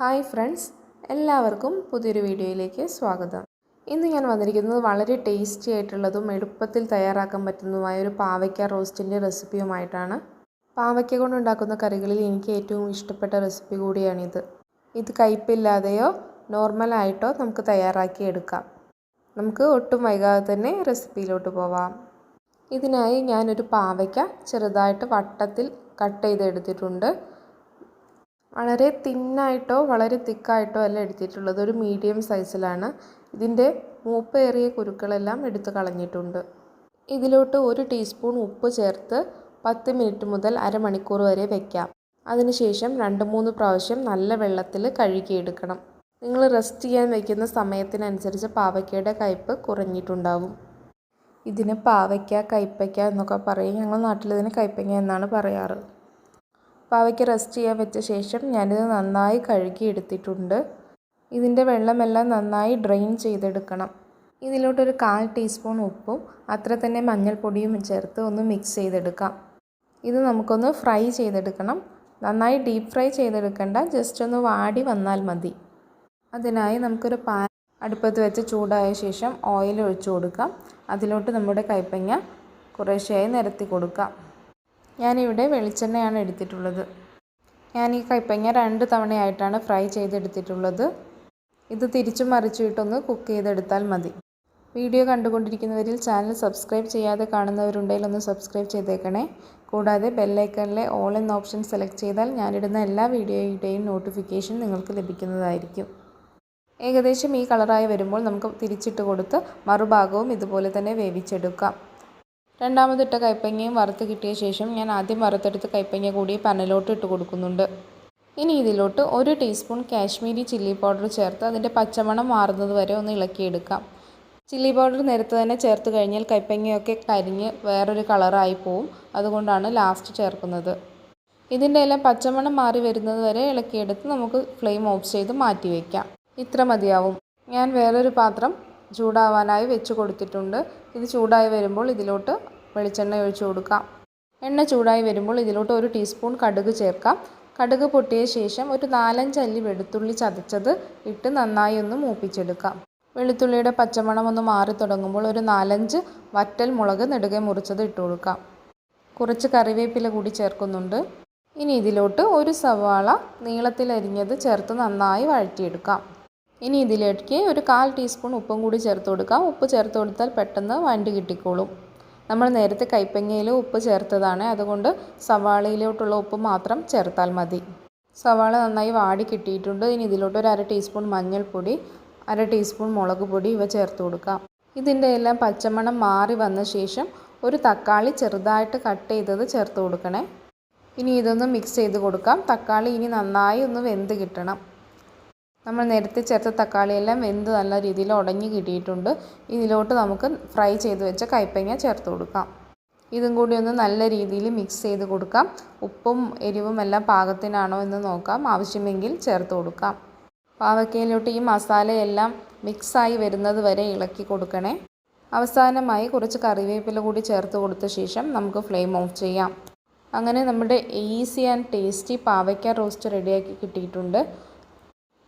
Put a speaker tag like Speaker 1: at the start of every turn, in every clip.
Speaker 1: Hi friends എല്ലാവർക്കും പുതിയൊരു വീഡിയോയിലേക്ക് സ്വാഗതം. ഇന്ന് ഞാൻ വന്നിരിക്കുന്നത് വളരെ ടേസ്റ്റി ആയിട്ടുള്ളതും എളുപ്പത്തിൽ തയ്യാറാക്കാൻ പറ്റുന്നതുമായ ഒരു പാവയ്ക്ക റോസ്റ്റിന്റെ റെസിപ്പിയുമായിട്ടാണ്. പാവയ്ക്ക കൊണ്ടുണ്ടാക്കുന്ന കറികളിൽ എനിക്ക് ഏറ്റവും ഇഷ്ടപ്പെട്ട റെസിപ്പി കൂടിയാണിത്. ഇത് കയ്പില്ലാതെയോ നോർമലായിട്ടോ നമുക്ക് തയ്യാറാക്കി എടുക്കാം. നമുക്ക് ഒട്ടും വൈകാതെ തന്നെ റെസിപ്പിയിലോട്ട് പോവാം. ഇതിനായി ഞാനൊരു പാവയ്ക്ക ചെറുതായിട്ട് വട്ടത്തിൽ കട്ട് ചെയ്തെടുത്തിട്ടുണ്ട്. വളരെ തിന്നായിട്ടോ വളരെ തിക്കായിട്ടോ അല്ല എടുത്തിട്ടുള്ളത്. ഒരു മീഡിയം സൈസിലാണ്. ഇതിന്റെ മൂപ്പേറിയ കുരുക്കളെല്ലാം എടുത്ത് കളഞ്ഞിട്ടുണ്ട്. ഇതിലോട്ട് ഒരു ടീസ്പൂൺ ഉപ്പ് ചേർത്ത് പത്ത് മിനിറ്റ് മുതൽ അരമണിക്കൂർ വരെ വയ്ക്കാം അതിനുശേഷം രണ്ട് മൂന്ന് പ്രാവശ്യം നല്ല വെള്ളത്തിൽ കഴുകിയെടുക്കണം. നിങ്ങൾ റെസ്റ്റ് ചെയ്യാൻ വയ്ക്കുന്ന സമയത്തിനനുസരിച്ച് പാവയ്ക്കയുടെ കയ്പ്പ് കുറഞ്ഞിട്ടുണ്ടാവും. ഇതിന് പാവയ്ക്ക കയ്പ്പയ്ക്ക എന്നൊക്കെ പറയും. ഞങ്ങൾ നാട്ടിൽ ഇതിന് കയ്പ്പയ്ക്ക എന്നാണ് പറയാറ്. പാവയ്ക്ക് റെസ്റ്റ് ചെയ്യാൻ വെച്ച ശേഷം ഞാനിത് നന്നായി കഴുകി എടുത്തിട്ടുണ്ട് ഇതിന്റെ വെള്ളമെല്ലാം നന്നായി ഡ്രെയിൻ ചെയ്തെടുക്കണം. ഇതിലോട്ടൊരു കാൽ ടീസ്പൂൺ ഉപ്പും അത്ര തന്നെ മഞ്ഞൾപ്പൊടിയും ചേർത്ത് ഒന്ന് മിക്സ് ചെയ്തെടുക്കാം. ഇത് നമുക്കൊന്ന് ഫ്രൈ ചെയ്തെടുക്കണം. നന്നായി ഡീപ്പ് ഫ്രൈ ചെയ്തെടുക്കേണ്ട ജസ്റ്റ് ഒന്ന് വാടി വന്നാൽ മതി. അതിനായി നമുക്കൊരു പാൻ അടുപ്പത്ത് വെച്ച് ചൂടായ ശേഷം ഓയിൽ ഒഴിച്ചു കൊടുക്കാം. അതിലോട്ട് നമ്മുടെ കൈപ്പങ്ങ കുറേശ്ശെയായി നിരത്തി കൊടുക്കാം. ഞാനിവിടെ വെളിച്ചെണ്ണയാണ് എടുത്തിട്ടുള്ളത്. ഞാൻ ഈ കൈപ്പങ്ങ രണ്ട് തവണയായിട്ടാണ് ഫ്രൈ ചെയ്തെടുത്തിട്ടുള്ളത്. ഇത് തിരിച്ചും മറിച്ചിട്ടൊന്ന് കുക്ക് ചെയ്തെടുത്താൽ മതി. വീഡിയോ കണ്ടുകൊണ്ടിരിക്കുന്നവരിൽ ചാനൽ സബ്സ്ക്രൈബ് ചെയ്യാതെ കാണുന്നവരുണ്ടെങ്കിൽ ഒന്ന് സബ്സ്ക്രൈബ് ചെയ്തേക്കണേ. കൂടാതെ ബെല്ലൈക്കണിലെ ഓൾ എന്ന ഓപ്ഷൻ സെലക്ട് ചെയ്താൽ ഞാനിടുന്ന എല്ലാ വീഡിയോയുടെയും നോട്ടിഫിക്കേഷൻ നിങ്ങൾക്ക് ലഭിക്കുന്നതായിരിക്കും. ഏകദേശം ഈ കളറായി വരുമ്പോൾ നമുക്ക് തിരിച്ചിട്ട് കൊടുത്ത് മറുഭാഗവും ഇതുപോലെ തന്നെ വേവിച്ചെടുക്കാം. രണ്ടാമതിട്ട കൈപ്പങ്ങയും വറുത്ത് കിട്ടിയ ശേഷം ഞാൻ ആദ്യം വറുത്തെടുത്ത് കൈപ്പങ്ങ കൂടി പനലോട്ട് ഇട്ട് കൊടുക്കുന്നുണ്ട്. ഇനി ഇതിലോട്ട് ഒരു ടീസ്പൂൺ കാശ്മീരി ചില്ലി പൗഡർ ചേർത്ത് അതിന്റെ പച്ചമണം മാറുന്നത് വരെ ഒന്ന് ഇളക്കിയെടുക്കാം. ചില്ലി പൗഡർ നേരത്തെ തന്നെ ചേർത്ത് കഴിഞ്ഞാൽ കൈപ്പങ്ങയൊക്കെ കരിഞ്ഞ് വേറൊരു കളറായി പോവും. അതുകൊണ്ടാണ് ലാസ്റ്റ് ചേർക്കുന്നത്. ഇതിന്റെ എല്ലാം പച്ചമണം മാറി വരുന്നത് വരെ ഇളക്കിയെടുത്ത് നമുക്ക് ഫ്ലെയിം ഓഫ് ചെയ്ത് മാറ്റി വയ്ക്കാം. ഇത്ര മതിയാവും. ഞാൻ വേറൊരു പാത്രം ചൂടാവാനായി വെച്ച് കൊടുത്തിട്ടുണ്ട്. ഇത് ചൂടായി വരുമ്പോൾ ഇതിലോട്ട് വെളിച്ചെണ്ണ ഒഴിച്ചു കൊടുക്കാം. എണ്ണ ചൂടായി വരുമ്പോൾ ഇതിലോട്ട് ഒരു ടീസ്പൂൺ കടുക് ചേർക്കാം. കടുക് പൊട്ടിയ ശേഷം ഒരു നാലഞ്ച് അല്ലി വെളുത്തുള്ളി ചതച്ചത് ഇട്ട് നന്നായി ഒന്ന് മൂപ്പിച്ചെടുക്കാം. വെളുത്തുള്ളിയുടെ പച്ചമണം ഒന്ന് മാറി തുടങ്ങുമ്പോൾ ഒരു നാലഞ്ച് വറ്റൽ മുളക് നെടുകെ മുറിച്ചത് ഇട്ട് കൊടുക്കാം. കുറച്ച് കറിവേപ്പില കൂടി ചേർക്കുന്നുണ്ട്. ഇനി ഇതിലോട്ട് ഒരു സവാള നീളത്തിലരിഞ്ഞത് ചേർത്ത് നന്നായി വഴറ്റിയെടുക്കാം. ഇനി ഇതിലേക്ക് ഒരു കാൽ ടീസ്പൂൺ ഉപ്പും കൂടി ചേർത്ത് കൊടുക്കാം. ഉപ്പ് ചേർത്ത് കൊടുത്താൽ പെട്ടെന്ന് വണ്ടി കിട്ടിക്കോളും. നമ്മൾ നേരത്തെ കൈപ്പങ്ങയിൽ ഉപ്പ് ചേർത്തതാണ്. അതുകൊണ്ട് സവാളയിലോട്ടുള്ള ഉപ്പ് മാത്രം ചേർത്താൽ മതി. സവാള നന്നായി വാടി കിട്ടിയിട്ടുണ്ട്. ഇനി ഇതിലോട്ട് ഒരു അര ടീസ്പൂൺ മഞ്ഞൾപ്പൊടി അര ടീസ്പൂൺ മുളക് പൊടി ഇവ ചേർത്ത് കൊടുക്കാം. ഇതിന്റെ എല്ലാം പച്ചമണം മാറി വന്ന ശേഷം ഒരു തക്കാളി ചെറുതായിട്ട് കട്ട് ചെയ്തത് ചേർത്ത് കൊടുക്കണേ. ഇനി ഇതൊന്ന് മിക്സ് ചെയ്ത് കൊടുക്കാം. തക്കാളി ഇനി നന്നായി ഒന്ന് വെന്ത് കിട്ടണം. നമ്മൾ നേരത്തെ ചേർത്ത തക്കാളിയെല്ലാം വെന്ത് നല്ല രീതിയിൽ ഉടഞ്ഞു കിട്ടിയിട്ടുണ്ട്. ഇതിലോട്ട് നമുക്ക് ഫ്രൈ ചെയ്ത് വെച്ച കൈപ്പങ്ങ ചേർത്ത് കൊടുക്കാം. ഇതും കൂടി ഒന്ന് നല്ല രീതിയിൽ മിക്സ് ചെയ്ത് കൊടുക്കാം. ഉപ്പും എരിവും എല്ലാം പാകത്തിനാണോ എന്ന് നോക്കാം. ആവശ്യമെങ്കിൽ ചേർത്ത് കൊടുക്കാം. പാവക്കയിലോട്ട് ഈ മസാലയെല്ലാം മിക്സായി വരുന്നത് വരെ ഇളക്കി കൊടുക്കണേ. അവസാനമായി കുറച്ച് കറിവേപ്പില കൂടി ചേർത്ത് കൊടുത്ത ശേഷം നമുക്ക് ഫ്ലെയിം ഓഫ് ചെയ്യാം. അങ്ങനെ നമ്മുടെ ഈസി ആൻഡ് ടേസ്റ്റി പാവയ്ക്ക റോസ്റ്റ് റെഡിയാക്കി കിട്ടിയിട്ടുണ്ട്.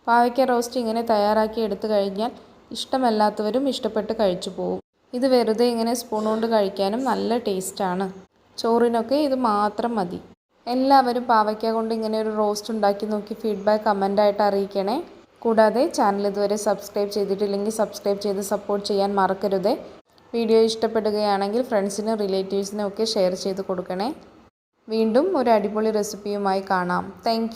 Speaker 1: പാവയ്ക്ക റോസ്റ്റ് ഇങ്ങനെ തയ്യാറാക്കി എടുത്തു കഴിഞ്ഞാൽ ഇഷ്ടമല്ലാത്തവരും ഇഷ്ടപ്പെട്ട് കഴിച്ചു പോകും ഇത് വെറുതെ ഇങ്ങനെ സ്പൂൺ കൊണ്ട് കഴിക്കാനും നല്ല ടേസ്റ്റാണ് ചോറിനൊക്കെ ഇത് മാത്രം മതി. എല്ലാവരും പാവയ്ക്ക കൊണ്ട് ഇങ്ങനെ ഒരു റോസ്റ്റ് ഉണ്ടാക്കി നോക്കി ഫീഡ്ബാക്ക് കമന്റായിട്ട് അറിയിക്കണേ. കൂടാതെ ചാനൽ ഇതുവരെ സബ്സ്ക്രൈബ് ചെയ്തിട്ടില്ലെങ്കിൽ സബ്സ്ക്രൈബ് ചെയ്ത് സപ്പോർട്ട് ചെയ്യാൻ മറക്കരുതേ. വീഡിയോ ഇഷ്ടപ്പെടുകയാണെങ്കിൽ ഫ്രണ്ട്സിനും റിലേറ്റീവ്സിനും ഒക്കെ ഷെയർ ചെയ്ത് കൊടുക്കണേ. വീണ്ടും ഒരു അടിപൊളി റെസിപ്പിയുമായി കാണാം. താങ്ക്